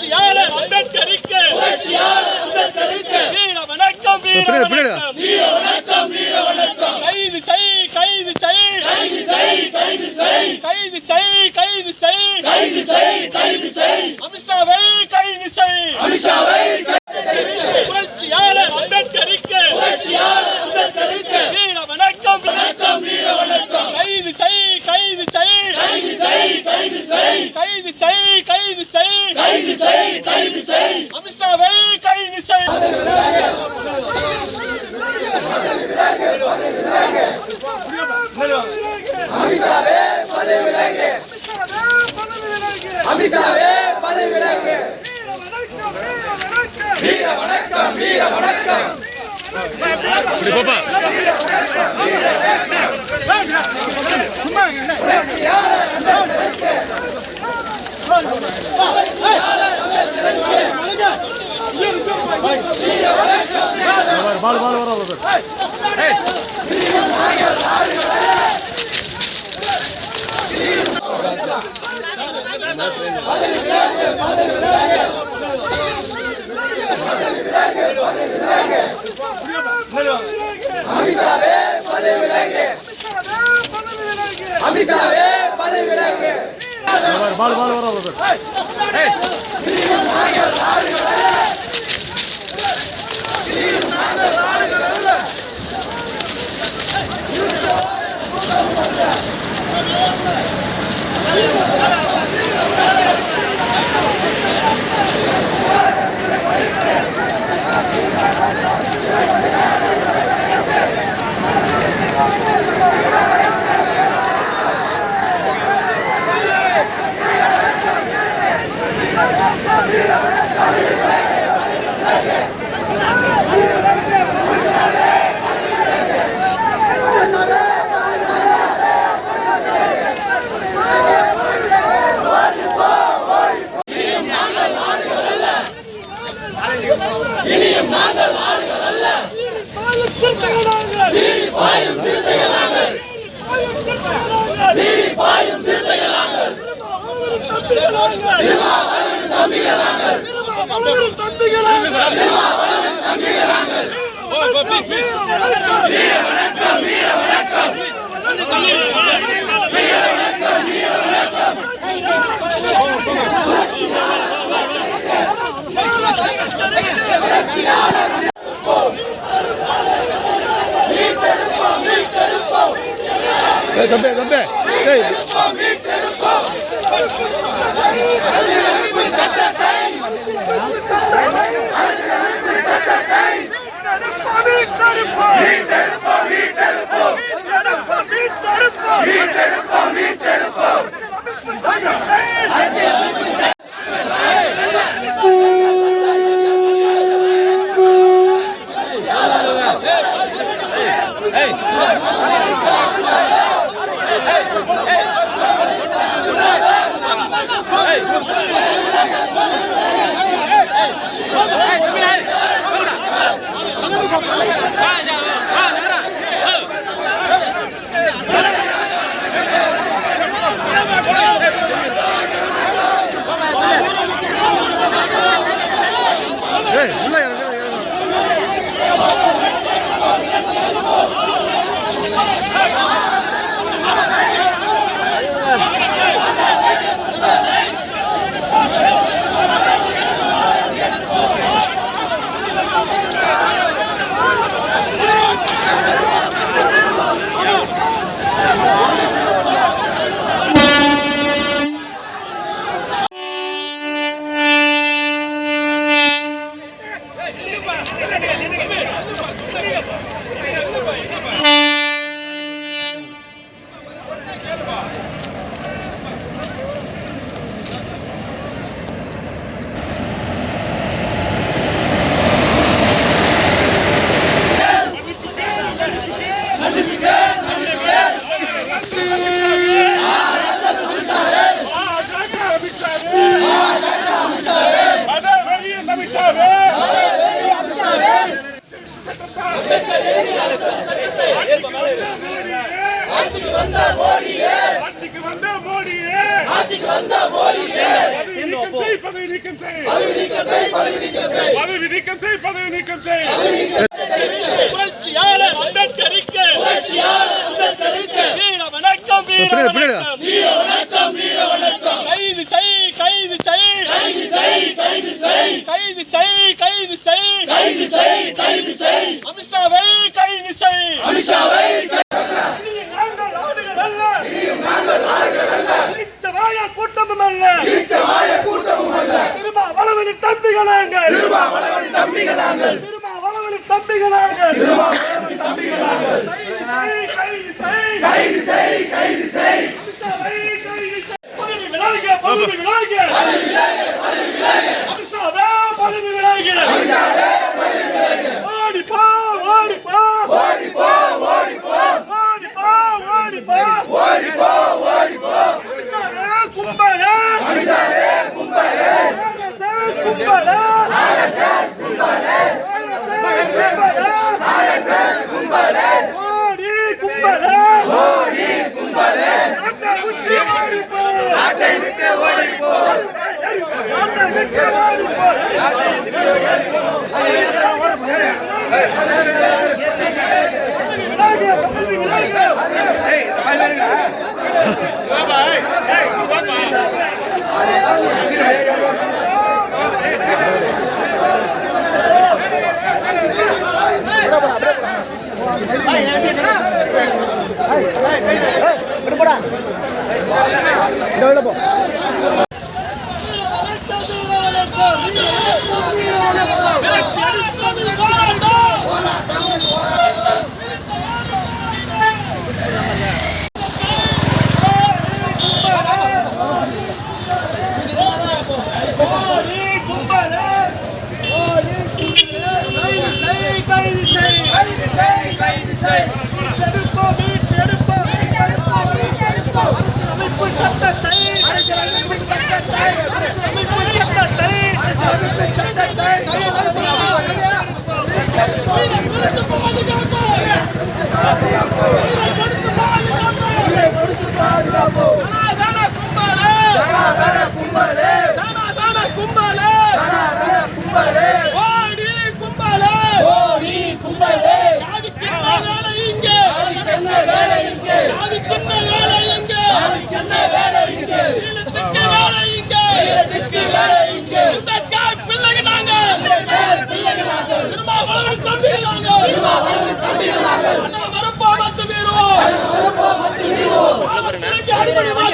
புரட்சியாளர் அம்பேத்கருக்கு. வீர வணக்கம் வீர பின்னாடி, வணக்கம் கைது செய் கைது செய். கைது செய் கைது செய். கைது செய் கைது செய். கைது செய் கைது செய். அமித்ஷாவை கைது செய் அமித்ஷாவை புரட்சியாளர் அம்பேத்கருக்கு வீர வணக்கம் வணக்கம் வீர வணக்கம் கைது செய் கைது செய் கைது செய் கைது செய் கைது செய் கைது செய். கைது செய் கைது செய். அமித்ஷாவை கைது செய். அமித்ஷாவே பதவி விலகு. வீர வணக்கம் வீர வணக்கம் இப்படி போப்பா பால் பால் வர அமித்ஷாவே பதவி விலகு அமித்ஷாவே பால் பால் வர தம்பே தம்பே மீட்டெடுப்போம் மீட்டெடுப்போம் மீட்டெடுப்போம் மீட்டெடுப்போம் மீட்டெடுப்போம் তুমি நீக்கம் செய். பதவி நீக்கம் செய் பதவி நீக்கம் செய். பதவி நீக்கம் செய் பதவி நீக்கம் செய். புரட்சியாளர் அம்பேத்கருக்கு. புரட்சியாளர் அம்பேத்கருக்கு. வீர வணக்கம் வீர வணக்கம் வீர வணக்கம் வீர வணக்கம் கைது அமித்ஷாவை கைது செய். அமித்ஷா விடுபடா இந்த போ Thank you. Whatever.